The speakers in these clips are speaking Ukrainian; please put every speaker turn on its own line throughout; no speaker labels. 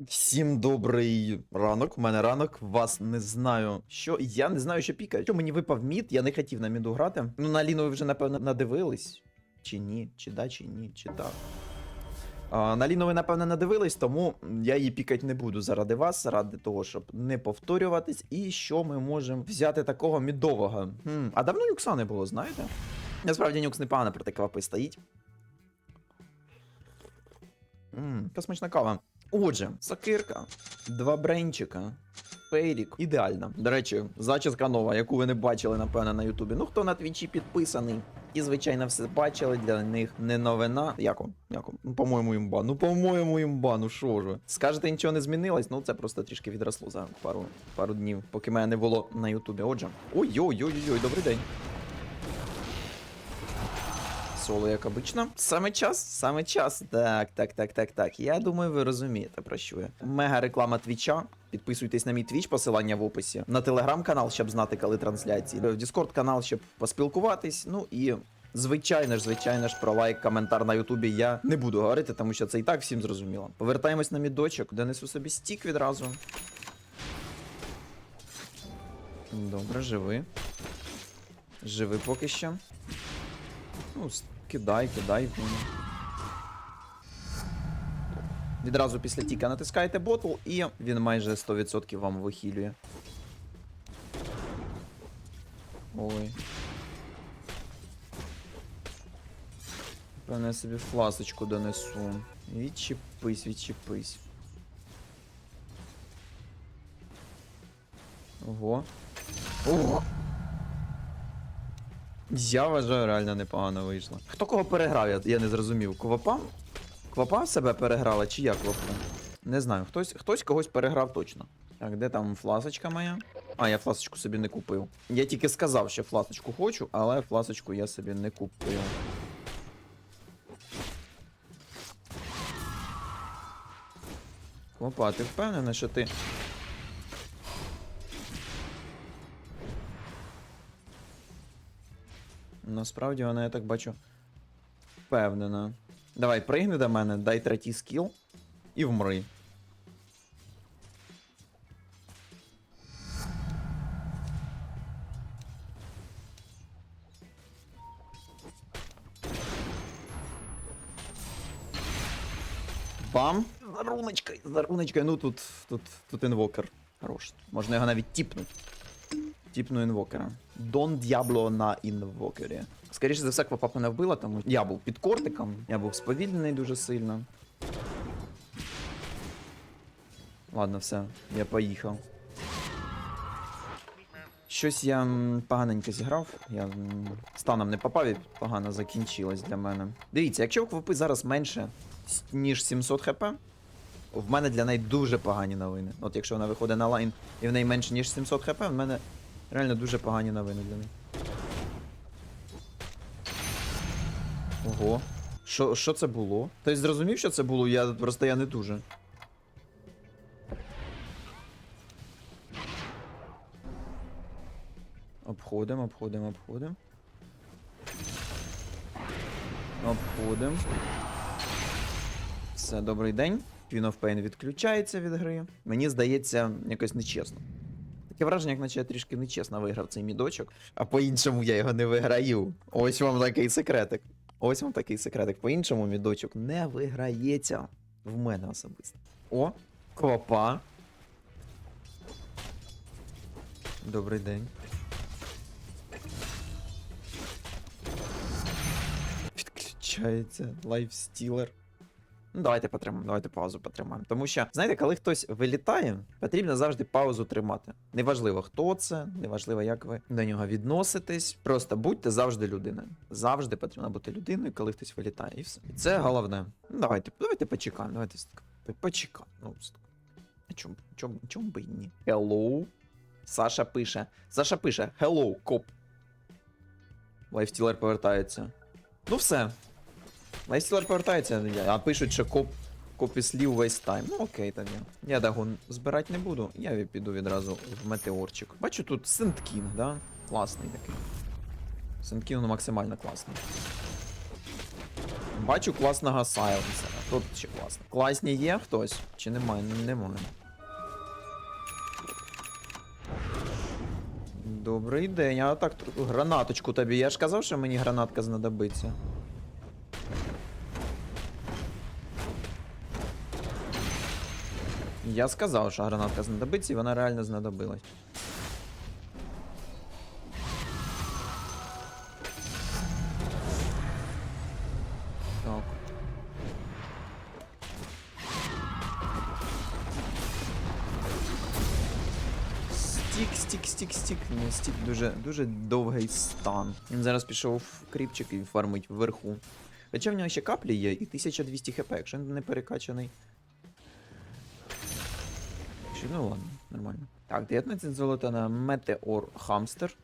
Всім добрий ранок. У мене ранок. Вас не знаю. Що я не знаю, що пікає. Що мені випав мід, я не хотів на міду грати. Ну, на Ліну ви вже, напевно, надивились. Чи ні? Чи да, чи ні, чи так. А, на Ліну ви, напевно, надивились, тому я її пікати не буду заради вас, заради того, щоб не повторюватись. І що ми можемо взяти такого мідового? Хм, а давно нюкса не було, знаєте? Насправді нюкс непогано проти квапи стоїть. Ммм, космична кава. Отже, сокирка, два бренчика, пейрік. Ідеально. До речі, зачіска нова, яку ви не бачили, напевно, на Ютубі. Ну, хто на твічі підписаний. І, звичайно, все бачили, для них не новина. Яко? Яко? Ну, по-моєму, імба. Ну, по-моєму, імба, ну що ж ви. Скажете, нічого не змінилось? Ну, це просто трішки відросло за пару, пару днів, поки мене не було на Ютубі. Отже. Ой-ой-ой-ой, добрий день. Соло, як обично. Саме час, саме час. Так, так, так, так, так. Я думаю, ви розумієте, про що я. Мега реклама твіча. Підписуйтесь на мій твіч, посилання в описі. На телеграм-канал, щоб знати, коли трансляції. В Діскорд канал, щоб поспілкуватись. Ну і. Звичайно ж, звичайно ж, про лайк, коментар на Ютубі я не буду говорити, тому що це і так всім зрозуміло. Повертаємось на мідочок, де несу собі стік відразу. Добре, живи. Живи поки що. Ну, кидай, кидай. Відразу після тіка натискаєте ботл, і він майже 100% вам вихилює. Ой. Певне я собі фласочку донесу. Відчепись, відчепись. Ого. Ого! Я вважаю, реально непогано вийшло. Хто кого переграв, я, я не зрозумів. Квапа? Квапа себе переграла, чи я квапу? Не знаю, хтось, хтось когось переграв точно. Так, де там фласочка моя? А, я фласочку собі не купив. Я тільки сказав, що фласочку хочу, але фласочку я собі не купив. Квапа, ти впевнений, що ти. Насправді вона, я так бачу, впевнена. Давай, пригни до мене, дай третій скіл і вмри. Бам! За руночкою, за руночкою. Ну тут, тут, тут інвокер. Хорош. Можна його навіть тіпнути. Тіпну інвокера. Дон Д'ябло на інвокері. Скоріше за все, квапа мене вбила, тому я був під кортиком, я був сповільнений дуже сильно. Ладно, все, я поїхав. Щось я поганенько зіграв, я станом не попав і погано закінчилось для мене. Дивіться, якщо квапи зараз менше, ніж 700 хп, в мене для неї дуже погані новини. От якщо вона виходить на лайн і в неї менше, ніж 700 хп, в мене реально дуже погані новини для неї. Ого. Що, що це було? Хтось зрозумів, що це було? Я просто я не дуже. Обходимо, обходимо, обходимо. Обходимо. Все, добрий день. Queen of Pain відключається від гри. Мені здається, якось нечесно. Таке враження, як наче я трішки нечесно виграв цей мідочок, а по-іншому я його не виграю. Ось вам такий секретик. Ось вам такий секретик. По-іншому мідочок не виграється. В мене особисто. О, квапа. Добрий день. Відключається лайфстілер. Ну, давайте потримаємо, давайте паузу потримаємо. Тому що, знаєте, коли хтось вилітає, потрібно завжди паузу тримати. Неважливо, хто це, неважливо, як ви до нього відноситесь. Просто будьте завжди людиною. Завжди потрібно бути людиною, коли хтось вилітає. І все. І це головне. Ну, давайте, давайте почекаємо. Давайте почекаємо. Ну, чому, чому, чому би ні? Hello. Саша пише. Саша пише: Hello, коп. Лайфстілер повертається. Ну все. Лайфстілер повертається, а пишуть, що коп, копі слів весь тайм. Ну окей тоді. Я дагон збирати не буду, я піду відразу в метеорчик. Бачу тут Сенткінг, да? Класний такий. Сенткінг ну, максимально класний. Бачу класного сайленсера. Тут ще класний? Класні є хтось? Чи немає? Немає. Добрий день, а так гранаточку тобі. Я ж казав, що мені гранатка знадобиться. Я сказав, що гранатка знадобиться, і вона реально знадобилась. Так. Стік, стік, стік, стік. Ні, стік дуже, дуже довгий стан. Він зараз пішов в кріпчик і фармить вверху. Хоча в нього ще каплі є і 1200 хп, якщо він не перекачаний. Ну ладно, нормально. Так, 19 золота на Метеор Хамстер.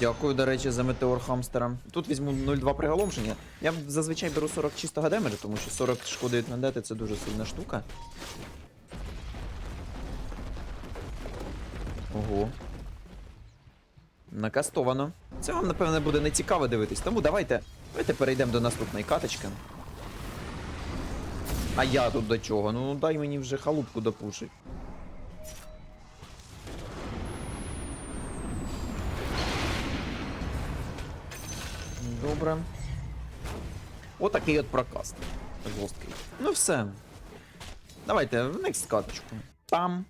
Дякую, до речі, за метеор хамстера. Тут візьму 0,2 приголомшення. Я зазвичай беру 40 чистого демеджа, тому що 40 шкоди від мендети це дуже сильна штука. Ого. Накастовано. Це вам, напевне, буде не цікаво дивитись, тому давайте, давайте перейдемо до наступної каточки. А я тут до чого? Ну дай мені вже халупку допушить. Добре. Отакий от прокаст. Жорсткий. Ну все. Давайте в next каточку. Там.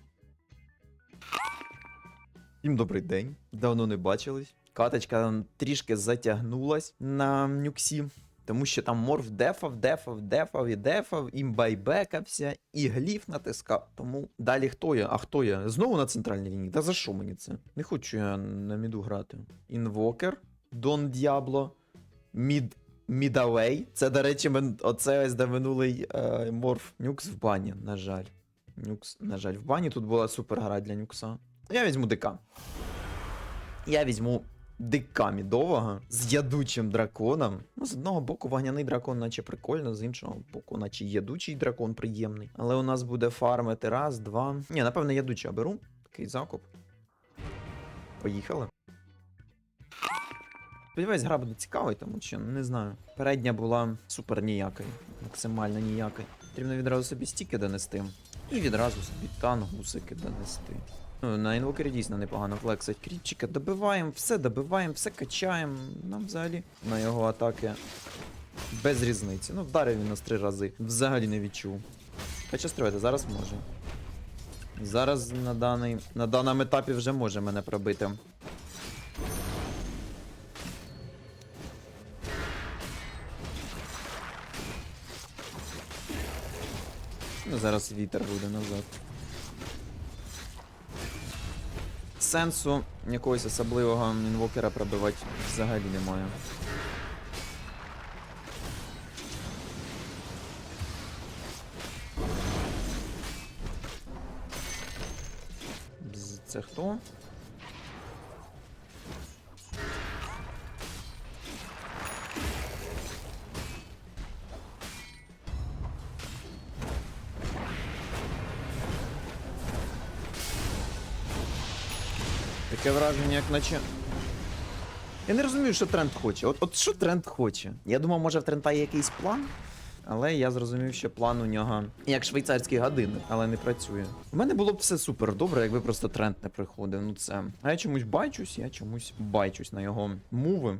Всім добрий день. Давно не бачились. Каточка трішки затягнулась на нюксі. Тому що там морф дефав, дефав, дефав і дефав, імбайбекався, і гліф натискав. Тому далі хто я? А хто я? Знову на центральній лінії? Та за що мені це? Не хочу я на міду грати. Інвокер, Дон Діабло, Мід. Мідавей. Це, до речі, мен... оце ось де минулий е, морф. Нюкс в бані, на жаль. Нюкс, на жаль, в бані тут була супер гра для нюкса. Я візьму ДК. Я візьму ДК мідового з ядучим драконом. Ну, з одного боку, вогняний дракон, наче прикольно, з іншого боку, наче ядучий дракон приємний. Але у нас буде фармити раз, два. Ні, напевно, ядучий я беру. Такий закуп. Поїхали. Сподіваюсь, гра буде цікавою, тому що не знаю. Передня була супер ніякою, максимально ніякою. Потрібно відразу собі стіки донести. І відразу собі тангусики донести. Ну, на інвокері дійсно непогано флексить кріпчика. Добиваємо, все добиваємо, все качаємо. Нам взагалі на його атаки без різниці. Ну, вдарив він нас три рази. Взагалі не відчув. Хоча строїти, зараз може. Зараз на, даний, на даному етапі вже може мене пробити. Ну, зараз вітер буде назад. Сенсу якогось особливого інвокера пробивати взагалі немає. Це хто? Враження, як наче. Я не розумію, що тренд хоче. От, от що тренд хоче? Я думав, може в тренда є якийсь план, але я зрозумів, що план у нього як швейцарський годинник, але не працює. У мене було б все супер добре, якби просто тренд не приходив. Ну це. А я чомусь бачусь, я чомусь бачусь на його муви.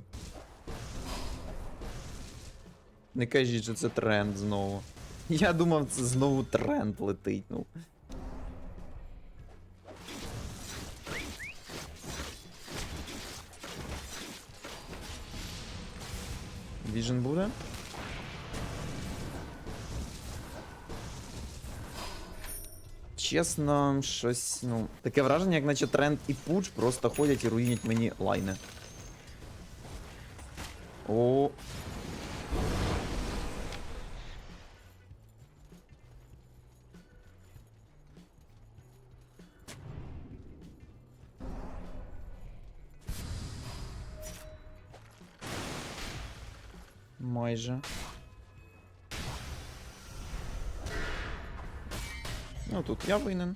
Не кажіть, що це тренд знову. Я думав, це знову тренд летить. Ну. Віжен буде? Чесно, щось, ну. Таке враження, як наче тренд і пуч просто ходять і руїнять мені лайни. О. Майже. Ну, тут я винен.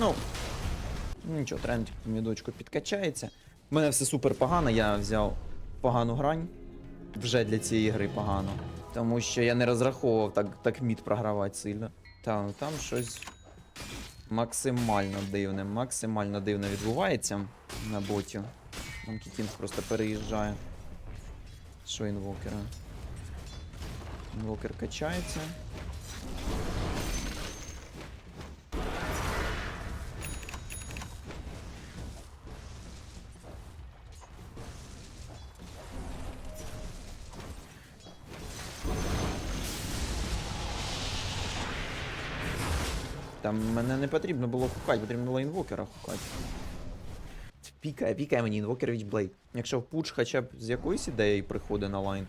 Ну. Нічого, тренд мідочку підкачається. У мене все супер погано, я взяв погану грань. Вже для цієї гри погано. Тому що я не розраховував так, так мід програвати сильно. Та, ну там щось максимально дивне, максимально дивне відбувається на боті. Monkey King просто переїжджає. Що інвокера? Інвокер качається. Там мене не потрібно було хукати, потрібно було інвокера хукати. Пікає, пікає мені інвокер Блейд. Якщо в пуч хоча б з якоюсь ідеєю приходить на лайн,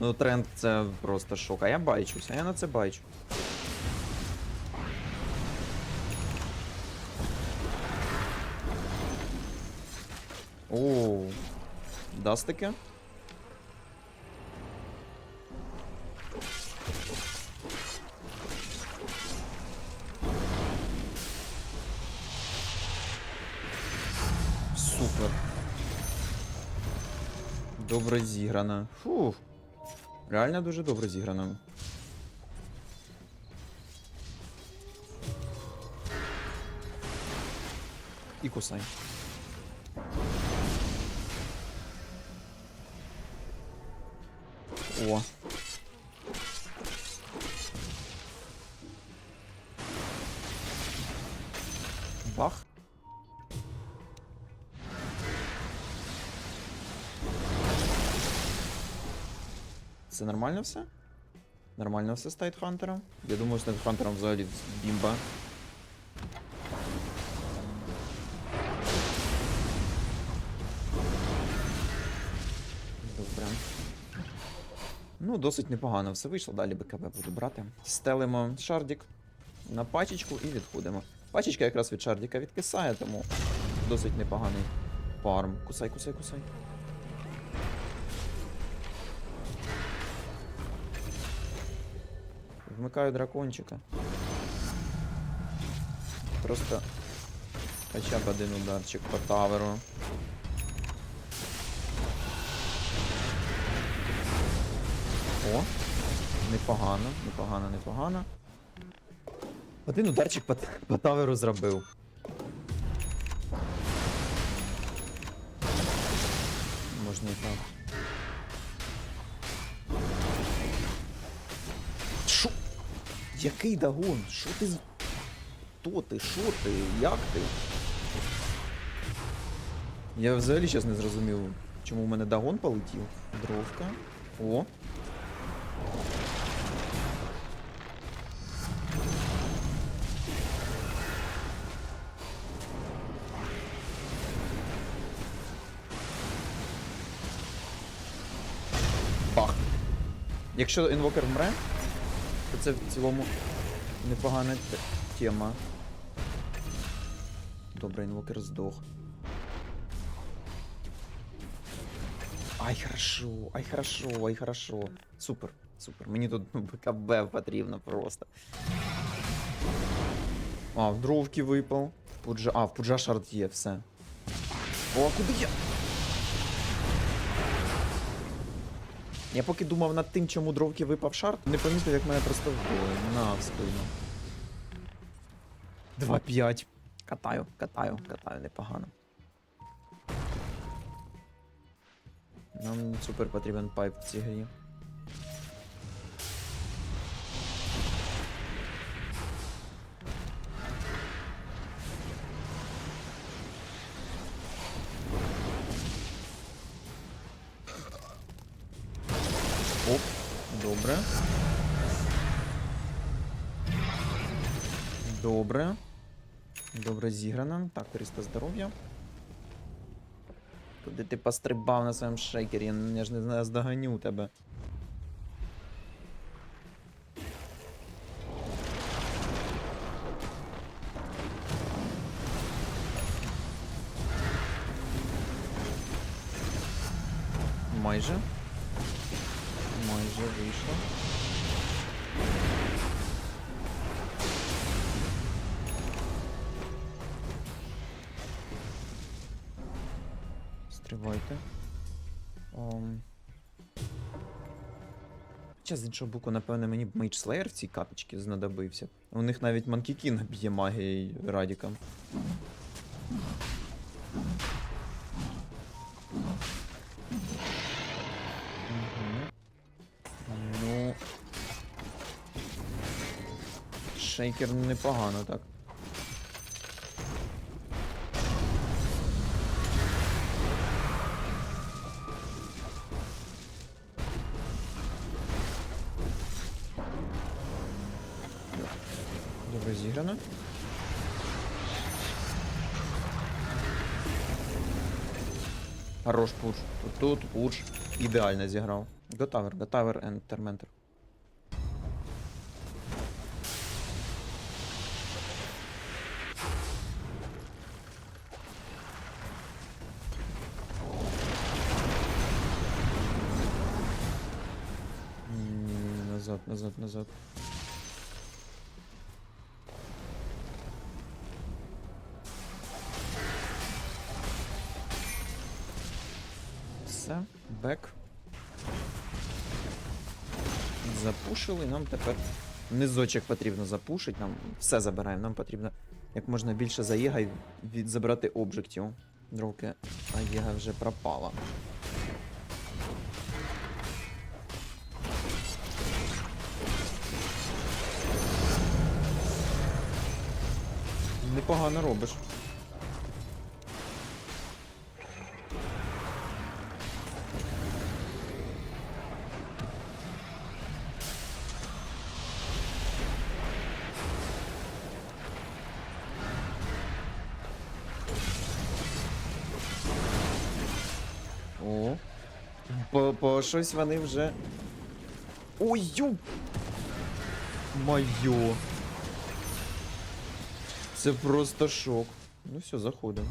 ну тренд це просто шок. А я байчусь, а я на це бачу. Оу. Дастики? Добре зіграно. Фух. Реально дуже добре зіграно. І кусай. О. Це нормально все? Нормально все з Тайтхантером? Я думаю, з Тайтхантером взагалі бімба. Добре. Ну, досить непогано все вийшло, далі БКБ буду брати. Стелимо шардік на пачечку і відходимо. Пачечка якраз від шардіка відкисає, тому досить непоганий фарм. Кусай, кусай, кусай. Вмикаю дракончика. Просто хоча б один ударчик по таверу. О, непогано, непогано, непогано. Один ударчик по, по таверу зробив. Можна і так. Який дагон? Що ти з. Хто ти? Що ти? Як ти? Я взагалі зараз не зрозумів, чому в мене дагон полетів. Дровка. О. Бах. Якщо інвокер вмре, це в цілому непогана тема. Добре, інвокер здох. Ай, хорошо, ай, хорошо, ай, хорошо. Супер, супер. Мені тут ну, БКБ потрібно просто. А, в дровки випав. Пуджа... А, в Пуджа шард є, все. О, куди я? Я поки думав над тим, чому дровки випав шарт, не помітив, як мене просто вбили. На в спину. 2-5. Катаю, катаю, катаю, непогано. Нам супер потрібен пайп в цій грі. Добре. Добре. Добре зіграно. Так, 300 здоров'я. Куди ти пострибав на своєму шейкері? Я, ж не знаю, здоганю тебе. Тривайте. Ом... Хоча з іншого боку, напевне, мені б Мейдж Слеєр в цій каточці знадобився. У них навіть Манкі Кінг б'є магією Радіком. Ну. Шейкер непогано так. Добре зіграно. Хорош пуш. Тут пуш. Ідеально зіграв. Готавер, готавер, ентерментер. Ні, Назад, назад, назад. Бек. Запушили, нам тепер низочок потрібно запушити, нам все забираємо, нам потрібно як можна більше заєга і від забирати обжектів. Дроки Аєга вже пропала. Непогано робиш. По, по щось вони вже. Ой, ю! Майо. Це просто шок. Ну все, заходимо.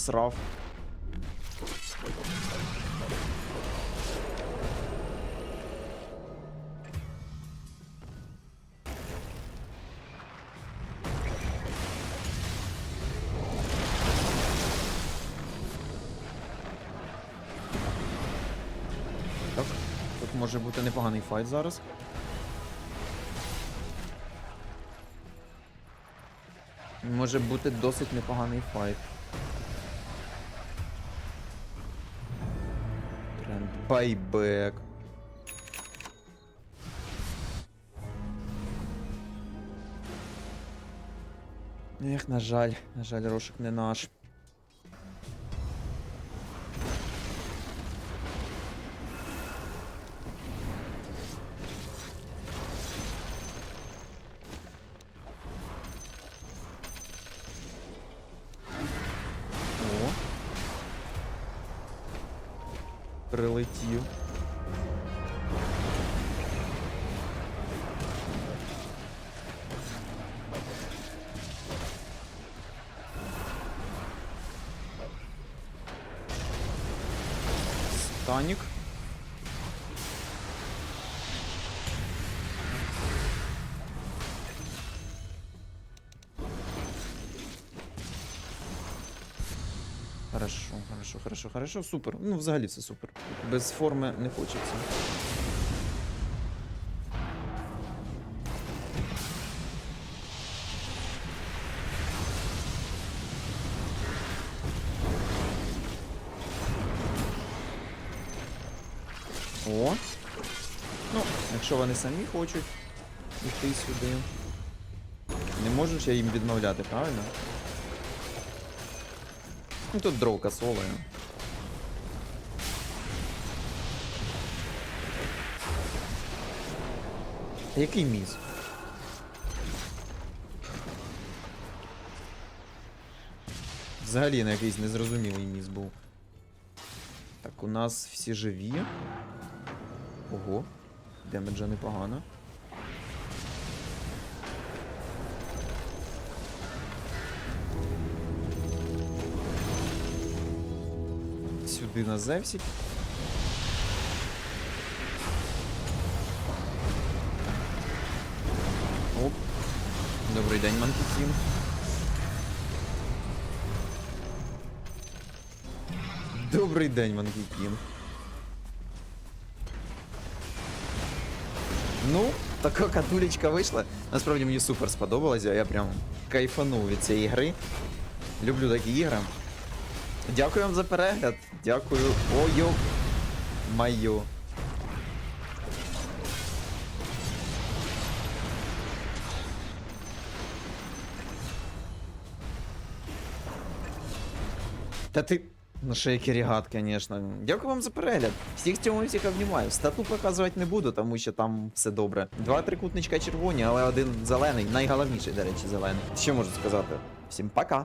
Всрав. Так, тут може бути непоганий файт зараз. Може бути досить непоганий файт. Байбек. Ех, на жаль, на жаль, Рошик не наш. Станік. Хорошо, хорошо, хорошо, хорошо, супер. Ну, взагалі все супер. Без форми не хочеться. О. Ну, якщо вони самі хочуть йти сюди. Не можу ж я їм відмовляти, правильно? Ну тут дровка соло. Який міс? Взагалі на якийсь незрозумілий міс був. Так, у нас всі живі. Ого, демеджа непогано. Сюди на Зевсік. Оп. Добрий день, Манкітін. Добрий день, Манкітін. Ну, така катулечка вийшла. Насправді мені супер сподобалося, я прям кайфанув від цієї гри. Люблю такі ігри. Дякую вам за перегляд. Дякую. Ой-йо. Майо. Та ти. Ну, шейкері гад, звісно. Дякую вам за перегляд. Всіх цьому всіх обнімаю. Стату показувати не буду, тому що там все добре. Два трикутничка червоні, але один зелений. Найголовніший, до речі, зелений. Що можу сказати? Всім пока.